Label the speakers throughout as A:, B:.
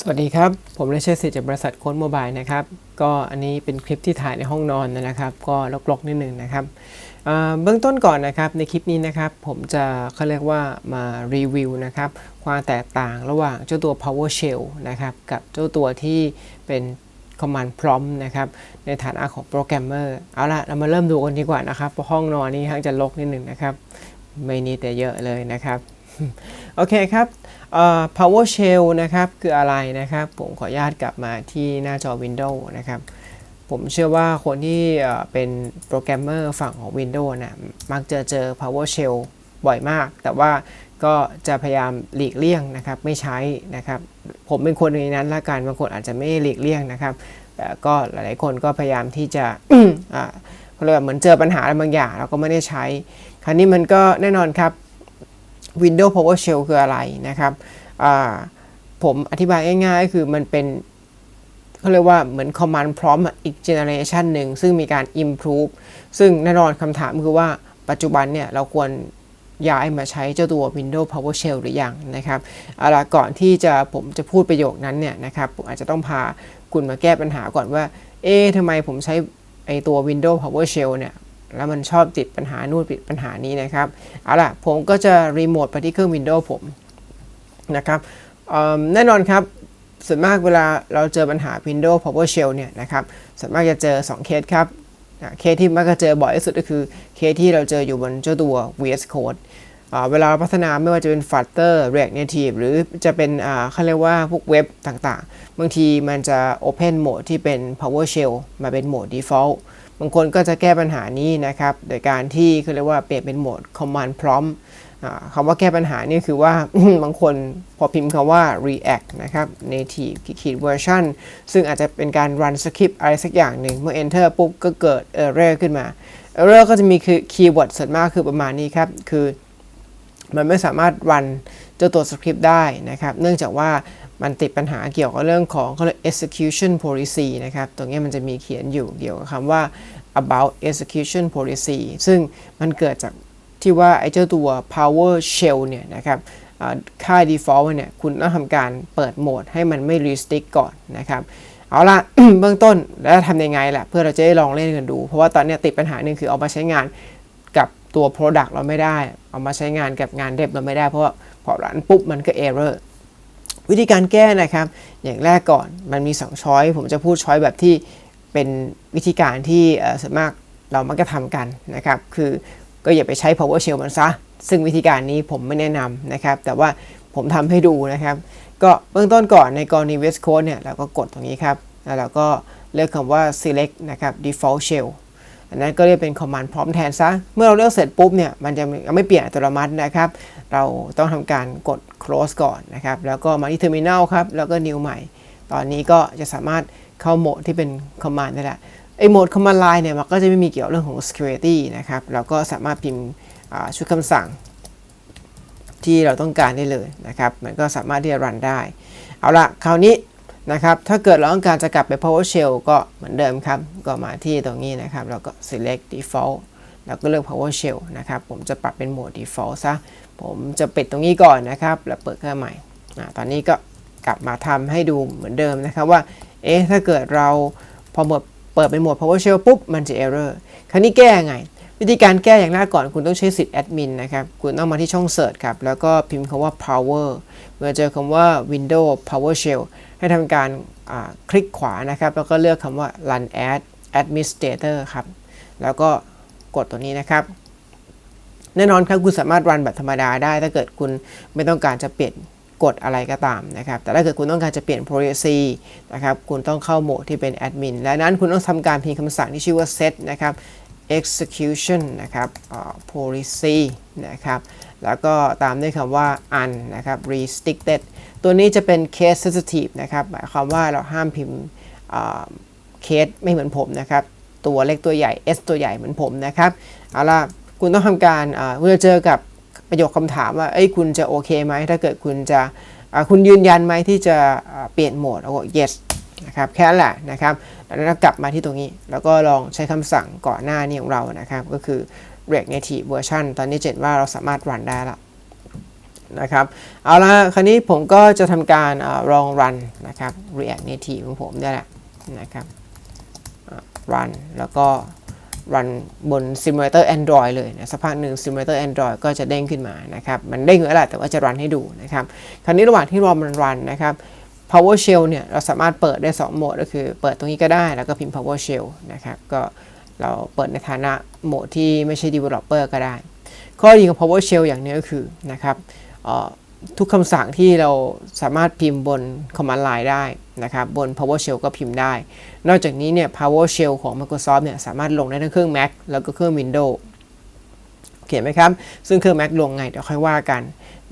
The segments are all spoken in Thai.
A: สวัสดีครับ ผมเลเชอร์สิทธิ์จากบริษัทโค้ดโมบายนะครับ ก็อันนี้เป็นคลิปที่ถ่ายในห้องนอนนะครับ ก็ลกๆนิดนึงนะครับเบื้องต้นก่อนนะครับในคลิปนี้นะครับ ผมจะเขาเรียกว่ามารีวิวนะครับ ความแตกต่างระหว่างเจ้าตัว PowerShell นะครับกับเจ้าตัวที่เป็น Command Prompt นะครับ ในฐานะของโปรแกรมเมอร์เอาละเรามาเริ่มดูกันดีกว่านะครับเพราะห้องนอนนี้ทั้งจะลกนิดหนึ่งนะครับ ไม่นิดแต่เยอะเลยนะครับ โอเคครับ PowerShell นะครับ คืออะไรนะครับ ผมขออนุญาตกลับมาที่หน้าจอ Windows นะครับ ผมเชื่อว่าคนที่เป็นโปรแกรมเมอร์ฝั่งของ Windows นะมักจะเจอ PowerShell บ่อยมาก แต่ว่าก็จะพยายามหลีกเลี่ยงนะครับ ไม่ใช้นะครับ ผมเป็นคนในนั้นละกัน บางคนอาจจะไม่หลีกเลี่ยงนะครับ แต่ก็หลายๆคนก็พยายามที่จะอ่าเขาเรียกเหมือนเจอปัญหาอะไรบางอย่างเราก็ไม่ได้ใช้ คราวนี้มันก็แน่นอนครับ Windows PowerShell คืออะไรนะครับผมอธิบายง่ายๆ ก็คือมันเป็นเขาเรียกว่าเหมือน command prompt อีก generation หนึ่ง ซึ่งมีการ improve ซึ่งแน่นอนคำถามคือว่าปัจจุบันเนี่ยเราควรย้ายมาใช้เจ้าตัว Windows PowerShell หรือยังนะครับเอาล่ะก่อนที่จะผมจะพูดประโยคนั้นเนี่ยนะครับผมอาจจะต้องพาคุณมาแก้ปัญหาก่อนว่า เอ๊ะทำไมผมใช้ไอตัว Windows PowerShell เนี่ย แล้วมันชอบติดปัญหานู่นติดปัญหานี้นะครับ เอาล่ะ ผมก็จะรีโมทไปที่เครื่อง Windows ผมนะครับแน่นอนครับส่วนมากเวลาเราเจอปัญหา Windows PowerShell เนี่ยนะครับส่วนมากจะเจอ 2 เคสครับเคสที่มักจะเจอบ่อยที่สุดก็คือเคสที่เราเจออยู่บนเจ้าตัว VS Code เวลาเราพัฒนาไม่ว่าจะเป็น Flutter React Native หรือจะเป็นอ่าเขาเรียกว่าพวกเว็บต่างๆ บางทีมันจะ Open Mode ที่เป็น PowerShell มาเป็นโหมด Default บางคนก็จะแก้ปัญหานี้นะครับ โดยการที่เขาเรียกว่าเปลี่ยนเป็นโหมด Command Prompt อ่าคำว่าแก้ปัญหานี่คือว่า บางคนพอพิมพ์คำว่า React นะครับ Native ขีด version ซึ่งอาจจะเป็นการ run script อะไรสักอย่างหนึ่ง เมื่อ enter ปุ๊บก็เกิด error ขึ้นมา error ก็จะมีคือ keyword ส่วนมากคือประมาณนี้ครับ คือมันไม่สามารถ run เจ้าตัวสคริปต์ได้นะครับ เนื่องจากว่า มันติดปัญหาเกี่ยวกับเรื่องของเขาเรียก execution policy นะครับ ตรงนี้มันจะมีเขียนอยู่เกี่ยวกับคำว่า about execution policy ซึ่งมันเกิดจากที่ว่าไอ้เจ้าตัว power shell เนี่ยนะครับค่า default เนี่ยคุณต้องทำการเปิดโหมดให้มันไม่ restrict ก่อนนะครับ เอาละเบื้องต้นแล้วทำยังไงล่ะ เพื่อเราจะได้ลองเล่นกันดู เพราะว่าตอนนี้ติดปัญหาหนึ่งคือเอามาใช้งานกับตัว product เราไม่ได้ เอามาใช้งานกับงานเด็บเราไม่ได้ เพราะว่าพอรันปุ๊บมันก็ error วิธีการแก้นะครับ อย่างแรกก่อนมันมี 2 ช้อย ผมจะพูดช้อยแบบที่เป็นวิธีการที่ส่วนมากเรามักจะทำกันนะครับ คือก็อย่าไปใช้ PowerShell มันซะ ซึ่งวิธีการนี้ผมไม่แนะนำนะครับ แต่ว่าผมทำให้ดูนะครับ ก็เบื้องต้นก่อนในกรณี West Coast เนี่ยเราก็กดตรงนี้ครับ แล้วเราก็เลือกคำว่า select นะครับ default shell อันนั้นก็เรียกเป็น command prompt แทนซะ เมื่อเราเลือกเสร็จปุ๊บเนี่ยมันจะยังไม่เปลี่ยนอัตโนมัตินะครับ เราต้องทำการกด close ก่อนนะครับ แล้วก็มาที่ terminal ครับ แล้วก็ new ใหม่ ตอนนี้ก็จะสามารถเข้าโหมดที่เป็น command ได้แล้วไอโหมด command line เนี่ยมันก็จะไม่มีเกี่ยวเรื่องของ security นะครับ เราก็สามารถพิมพ์ชุดคำสั่งที่เราต้องการได้เลยนะครับ มันก็สามารถที่จะรันได้ เอาละคราวนี้ นะครับถ้าเกิดเราต้องการจะกลับไป PowerShell ก็เหมือนเดิมครับ ก็มาที่ตรงนี้นะครับแล้วก็ select default แล้วก็เลือก PowerShell นะครับ ผมจะปรับเป็นโหมด default ซะ ผมจะปิดตรงนี้ก่อนนะครับ แล้วเปิดเครื่องใหม่ตอนนี้ก็กลับมาทำให้ดูเหมือนเดิมนะครับว่า เอ๊ะ ถ้าเกิดเราพอหมดเปิดเป็นโหมด PowerShell ปุ๊บ มันจะ error คราวนี้แก้ยังไง วิธีการแก้อย่างแรกก่อนคุณต้องใช้สิทธิ์แอดมินนะครับ คุณต้องมาที่ช่อง Search ครับ แล้วก็พิมพ์คำว่า power เมื่อเจอคำว่า Windows PowerShell ให้ทำการคลิกขวานะครับ แล้วก็เลือกคำว่า run as administrator ครับ แล้วก็กดตัวนี้นะครับ แน่นอนครับคุณสามารถรันแบบธรรมดาได้ ถ้าเกิดคุณไม่ต้องการจะเปลี่ยนกฎอะไรก็ตามนะครับ แต่ถ้าเกิดคุณต้องการจะเปลี่ยน policy นะครับ คุณต้องเข้าโหมดที่เป็นแอดมินและนั้นคุณต้องทำการพิมพ์คำสั่งที่ชื่อว่า set นะครับ execution นะครับ policy นะครับ แล้วก็ตามด้วยคำว่า un นะครับ restricted ตัวนี้จะเป็น case sensitive นะครับ หมายความว่าเราห้ามพิมพ์เคสไม่เหมือนผมนะครับ ตัวเล็กตัวใหญ่ S ตัวใหญ่เหมือนผมนะครับ เอาล่ะ คุณต้องทำการอ่าคุณจะเจอกับประโยคคำถามว่า เอ้ย คุณจะโอเคไหม ถ้าเกิดคุณจะคุณยืนยันไหมที่จะเปลี่ยนโหมดแล้วก็ yes นะครับแค่นั้นแหละนะครับแล้วเรากลับมาที่ตรงนี้ แล้วก็ลองใช้คำสั่งก่อนหน้านี้ของเรานะครับ ก็คือ React Native Version ตอนนี้เจ็ดว่าเราสามารถรันได้แล้วนะครับเอาละคราวนี้ผมก็จะทำการอลองรันนะครับ React Native ของผมเนี่ยแหละนะครับอ่า run แล้วก็ run บน Simulator Android เลยนะสักพักหนึ่ง Simulator Android ก็จะเด้งขึ้นมานะครับ มันเด้งอยู่แล้วแต่ว่าจะรันให้ดูนะครับ คราวนี้ระหว่างที่รอมันรันนะครับ PowerShell เนี่ยเราสามารถเปิดได้ 2 โหมด ก็คือเปิดตรงนี้ก็ได้แล้วก็พิมพ์ PowerShell นะครับก็เราเปิดในฐานะโหมดที่ไม่ใช่ Developer ก็ได้ ข้อดีของ PowerShell อย่างนี้ก็คือนะครับทุกคำสั่งที่เราสามารถพิมพ์บน Command Line ได้นะครับบน PowerShell ก็พิมพ์ได้ นอกจากนี้เนี่ย PowerShell ของ Microsoft เนี่ยสามารถลงได้ทั้งเครื่อง Mac แล้วก็เครื่อง Windows โอเคไหมครับ ซึ่งเครื่อง Mac ลงไงเดี๋ยวค่อยว่ากัน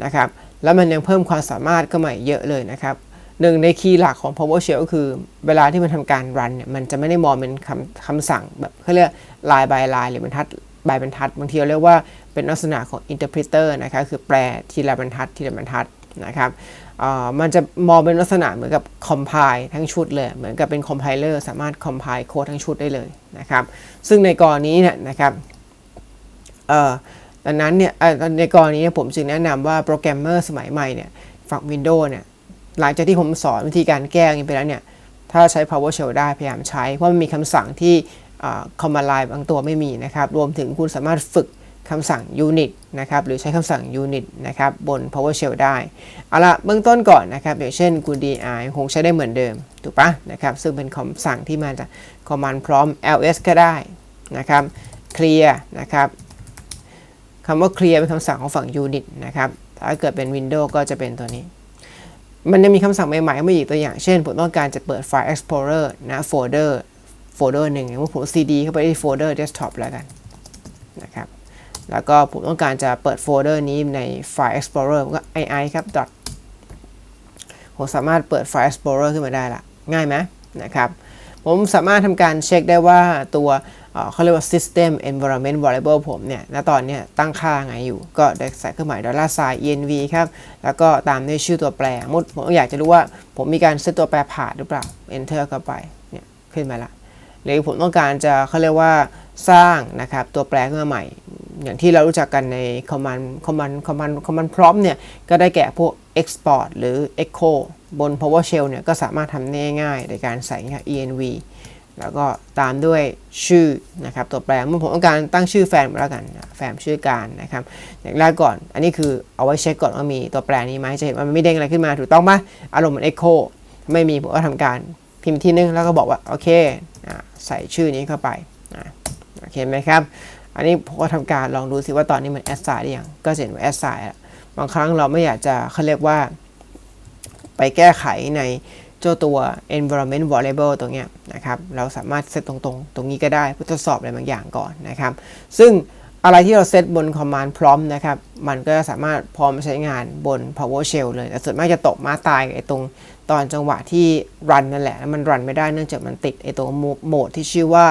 A: นะครับ แล้วมันยังเพิ่มความสามารถก็ใหม่เยอะเลยนะครับ หนึ่งในคีย์หลักของ PowerShell ก็คือเวลาที่มันทำการรันเนี่ยมันจะไม่ได้มองเป็นคำคำสั่งแบบเขาเรียก line by line หรือบรรทัด by บรรทัด บางทีเราเรียกว่าเป็นลักษณะของ interpreter นะครับคือแปลทีละบรรทัดทีละบรรทัดนะครับมันจะมองเป็นลักษณะเหมือนกับ compile ทั้งชุดเลย เหมือนกับเป็น compiler สามารถ compile โค้ดทั้งชุดได้เลยนะครับซึ่งในกรณีเนี่ยนะครับเอ่อดังนั้นเนี่ยในกรณีเนี้ผมจึงแนะนำว่าโปรแกรมเมอร์สมัยใหม่เนี่ยฝั่ง Windows เนี่ย หลังจากที่ผมสอนวิธีการแก้อย่างนี้ไปแล้วเนี่ย ถ้าใช้ PowerShell ได้พยายามใช้ เพราะมันมีคำสั่งที่ command line บางตัวไม่มีนะครับ รวมถึงคุณสามารถฝึกคำสั่ง unit นะครับ หรือใช้คำสั่ง unit นะครับ บน PowerShell ได้ เอาละเบื้องต้นก่อนนะครับ อย่างเช่นกู di คงใช้ได้เหมือนเดิม ถูกปะนะครับ ซึ่งเป็นคำสั่งที่มาจาก command prompt ls ก็ได้นะครับ clear นะครับคำว่า clear เป็นคำสั่งของฝั่ง unit นะครับ ถ้าเกิดเป็น Windows ก็จะเป็นตัวนี้ มันยังมีคำสั่งใหม่ๆมาอีกตัวอย่าง เช่น ผมต้องการจะเปิดไฟล์ Explorer นะโฟลเดอร์โฟลเดอร์หนึ่งผม cd เข้าไปที่โฟลเดอร์ desktop แล้วกันนะครับ แล้วก็ผมต้องการจะเปิดโฟลเดอร์นี้ในไฟล์ Explorer ผมก็ ii ครับ dot ผมสามารถเปิดไฟล์ Explorer ขึ้นมาได้ละง่ายไหมนะครับ ผมสามารถทำการเช็คได้ว่าตัว เขาเรียกว่า system environment variable ผมเนี่ยณตอนนี้ตั้งค่าไงอยู่ ก็ได้ใส่เครื่องหมาย dollar sign env ครับ แล้วก็ตามด้วยชื่อตัวแปรสมมุติผมอยากจะรู้ว่าผมมีการเซตตัวแปรผ่านหรือเปล่า enter เข้าไปเนี่ยขึ้นมาละหรือผมต้องการจะเขาเรียกว่าสร้างนะครับตัวแปรขึ้นมาใหม่ อย่างที่เรารู้จักกันใน command command command command prompt เนี่ยก็ได้แก่พวก export หรือ echo บน PowerShell เนี่ยก็สามารถทำได้ง่ายๆในการใส่ env แล้วก็ตามด้วยชื่อนะครับตัวแปรเมื่อผมต้องการตั้งชื่อแฟนมาแล้วกันแฟนชื่อการนะครับอย่างแรกก่อน อันนี้คือเอาไว้เช็คก่อนว่ามีตัวแปรนี้ไหมจะเห็นว่ามันไม่เด้งอะไรขึ้นมาถูกต้องปะอารมณ์เหมือน echo ไม่มีผมก็ทำการพิมพ์ที่นึงแล้วก็บอกว่าโอเคใส่ชื่อนี้เข้าไปโอเคไหมครับ อันนี้ผมก็ทำการลองดูสิว่าตอนนี้มัน assign ได้ยังก็เห็นว่า assign แล้วบางครั้งเราไม่อยากจะเขาเรียกว่า ไปแก้ไขใน เจ้าตัว environment variable ตรงเนี้ยนะครับ เราสามารถเซตตรงๆ ตรงนี้ก็ได้เพื่อทดสอบอะไรบางอย่างก่อนนะครับ ซึ่งอะไรที่เราเซตบน command prompt นะครับ มันก็สามารถพร้อมใช้งานบน PowerShell เลย แต่ส่วนมากจะตกมาตายไอ้ตรงตอนจังหวะที่รันนั่นแหละ มันรันไม่ได้เนื่องจากมันติดไอ้ตัวโหมดที่ชื่อว่า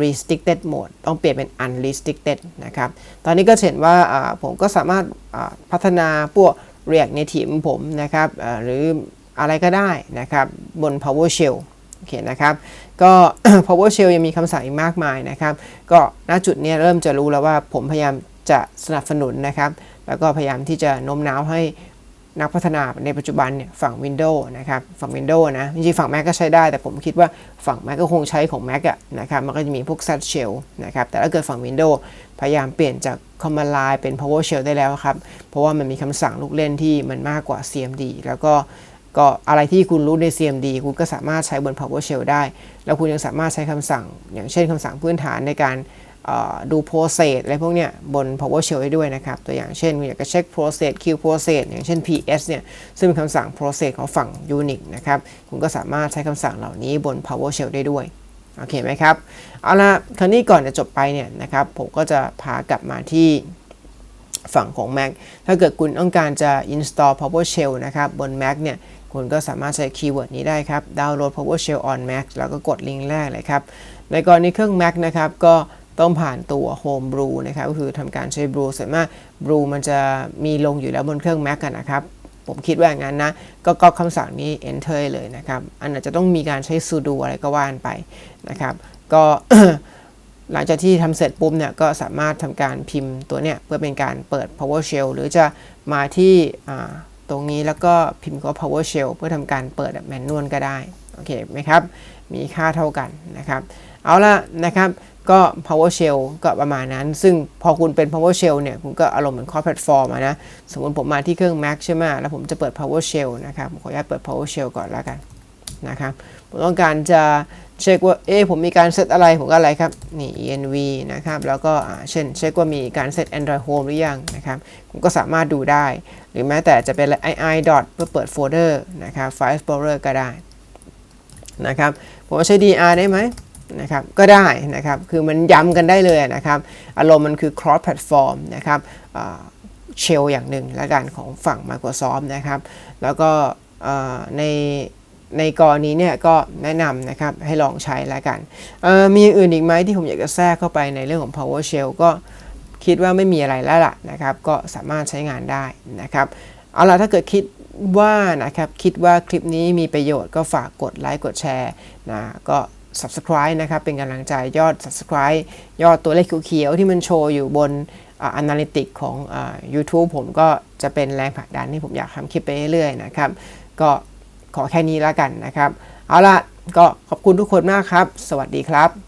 A: restricted mode ต้องเปลี่ยนเป็น unrestricted นะครับ ตอนนี้ก็เห็นว่าผมก็สามารถพัฒนาพวก React Native ผมนะครับหรือ อะไรก็ได้นะครับบน PowerShell โอเคนะครับก็ PowerShell ยังมีคำสั่งอีกมากมายนะครับ ก็ณจุดนี้เริ่มจะรู้แล้วว่าผมพยายามจะสนับสนุนนะครับ แล้วก็พยายามที่จะโน้มน้าวให้นักพัฒนาในปัจจุบันเนี่ยฝั่ง Windows นะครับฝั่ง Windows นะจริงๆฝั่ง Mac ก็ใช้ได้ แต่ผมคิดว่าฝั่ง Mac ก็คงใช้ของ Mac อะนะครับมันก็จะมีพวก Z Shell นะครับแต่ถ้าเกิดฝั่ง Windows พยายามเปลี่ยนจาก Command Line เป็น PowerShell ได้แล้วครับ เพราะว่ามันมีคำสั่งลูกเล่นที่มันมากกว่า CMD แล้วก็ ก็อะไรที่คุณรู้ใน CMD คุณก็สามารถใช้บน PowerShell ได้ แล้วคุณยังสามารถใช้คำสั่ง อย่างเช่นคำสั่งพื้นฐานในการดู process อะไรพวกเนี้ยบน PowerShell ได้ด้วยนะครับ ตัวอย่างเช่นคุณอยากจะเช็ค process queue process อย่างเช่น ps เนี่ย ซึ่งเป็นคำสั่ง process ของฝั่ง Unix นะครับ คุณก็สามารถใช้คำสั่งเหล่านี้บน PowerShell ได้ด้วย โอเคไหมครับ เอาละคราวนี้ก่อนจะจบไปเนี่ยนะครับ ผมก็จะพากลับมาที่ฝั่งของ Mac ถ้าเกิดคุณต้องการจะ install PowerShell นะครับบน Mac เนี่ย คุณก็สามารถใช้คีย์เวิร์ดนี้ได้ครับ download PowerShell on Mac แล้วก็กดลิงก์แรกเลยครับ ในกรณีเครื่อง Mac นะครับ ก็ต้องผ่านตัว Homebrew นะครับก็คือทำการใช้ Brew ส่วนมาก Brew มันจะมีลงอยู่แล้วบนเครื่อง Mac กันนะครับ ผมคิดว่าอย่างนั้นนะ ก็ก๊อปคำสั่งนี้ enter เลยนะครับ อันอาจจะต้องมีการใช้ sudo อะไรก็ว่านไปนะครับ ก็หลังจากที่ทำเสร็จปุ๊บเนี่ยก็สามารถทำการพิมพ์ตัวเนี่ยเพื่อเป็นการเปิด PowerShell หรือจะมาที่ ตรงนี้แล้วก็พิมพ์ก็ PowerShell เพื่อทำการเปิดแบบแมนนวลก็ได้โอเคไหมครับ มีค่าเท่ากันนะครับ เอาละนะครับ ก็ PowerShell ก็ประมาณนั้น ซึ่งพอคุณเป็น PowerShell เนี่ย คุณก็อารมณ์เหมือน Core Platform อะนะ สมมติผมมาที่เครื่อง Mac ใช่ไหมแล้วผมจะเปิด PowerShell นะครับผมขออนุญาตเปิด PowerShell ก่อนแล้วกันนะครับ ผมต้องการจะ เช็คว่าเอ๊ผมมีการเซตอะไรผมก็อะไรครับ นี่ env นะครับ แล้วก็เช่นเช็คว่ามีการเซต Android Home หรือยังนะครับผมก็สามารถดูได้ หรือแม้แต่จะเป็น ii dot เพื่อเปิดโฟลเดอร์นะครับ file explorer ก็ได้นะครับ ผมใช้ dr ได้ไหมนะครับ ก็ได้นะครับ คือมันย้ำกันได้เลยนะครับ อารมณ์มันคือ cross platform นะครับเชลอย่างหนึ่งและกันของฝั่ง Microsoft นะครับ แล้วก็ใน ในกรณีเนี่ยก็แนะนำนะครับให้ลองใช้แล้วกันมีอื่นอีกไหมที่ผมอยากจะแทรกเข้าไปในเรื่องของ PowerShell ก็คิดว่าไม่มีอะไรแล้วล่ะนะครับ ก็สามารถใช้งานได้นะครับเอาล่ะถ้าเกิดคิดว่านะครับคิดว่าคลิปนี้มีประโยชน์ก็ฝากกดไลค์กดแชร์นะก็ subscribe นะครับเป็นกำลังใจยอด subscribe ยอดตัวเลขเขียวๆที่มันโชว์อยู่บนอา analytics ของ YouTube ผมก็จะเป็นแรงผลักดันที่ผมอยากทำคลิปไปเรื่อยๆนะครับ ก็ ขอแค่นี้แล้วกันนะครับ เอาละก็ขอบคุณทุกคนมากครับ สวัสดีครับ